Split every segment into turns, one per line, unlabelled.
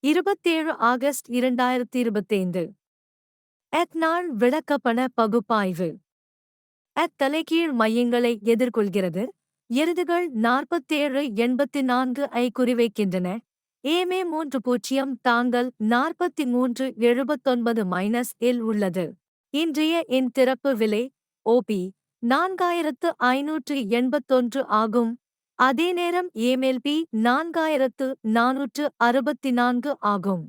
இருபத்தேழு ஆகஸ்ட் இரண்டாயிரத்தி இருபத்தைந்து நாள் விளக்கப்பண பகுப்பாய்வு. அத் தலைகீழ் மையங்களை எதிர்கொள்கிறது. எருதுகள் நாற்பத்தேழு எண்பத்தி நான்கு ஐ குறிவைக்கின்றன. ஏமே மூன்று பூஜ்ஜியம் தாங்கள் நாற்பத்தி மூன்று எழுபத்தொன்பது மைனஸ் இல் உள்ளது. இன்றைய என் திறப்பு விலை ஓபி நான்காயிரத்து ஐநூற்று எண்பத்தொன்று ஆகும். அதே நேரம் ஏமெல்பி நான்காயிரத்து நானூற்று அறுபத்தி நான்கு ஆகும்.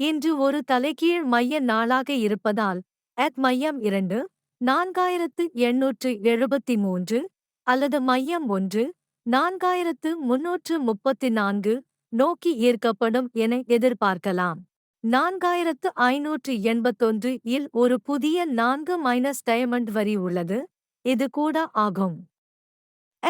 இன்று ஒரு தலைகீழ் மைய நாளாக இருப்பதால் அத் மையம் இரண்டு நான்காயிரத்து எண்ணூற்று எழுபத்தி மூன்று அல்லது மையம் ஒன்று நான்காயிரத்து முன்னூற்று முப்பத்தி நான்கு நோக்கி ஈர்க்கப்படும் என எதிர்பார்க்கலாம். நான்காயிரத்து ஐநூற்று எண்பத்தொன்று இல் ஒரு புதிய நான்கு மைனஸ் டயமண்ட் வரி உள்ளது. இது கூட ஆகும்.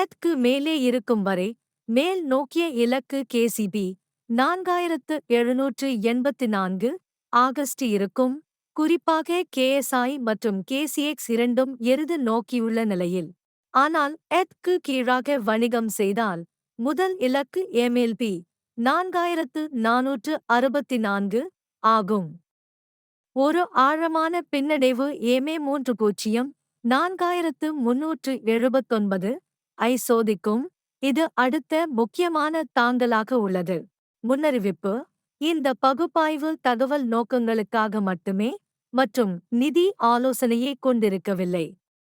எத்க்கு மேலே இருக்கும் வரை மேல் நோக்கிய இலக்கு கேசிபி நான்காயிரத்து எழுநூற்று எண்பத்தி நான்கு ஆகஸ்ட் இருக்கும். குறிப்பாக கேஎஸ்ஐ மற்றும் கேசிஎக்ஸ் இரண்டும் எருது நோக்கியுள்ள நிலையில். ஆனால் எத்க்கு கீழாக வணிகம் செய்தால் முதல் இலக்கு எம்எல்பி நான்காயிரத்து நானூற்று அறுபத்தி நான்கு ஆகும். ஒரு ஆழமான பின்னடைவு ஏமே மூன்று பூஜ்ஜியம் நான்காயிரத்து முன்னூற்று எழுபத்தொன்பது ஐ சோதிக்கும். இது அடுத்த முக்கியமான தாங்கலாக உள்ளது. முன்னறிவிப்பு. இந்த பகுப்பாய்வு தகவல் நோக்கங்களுக்காக மட்டுமே மற்றும் நிதி ஆலோசனையை கொண்டிருக்கவில்லை.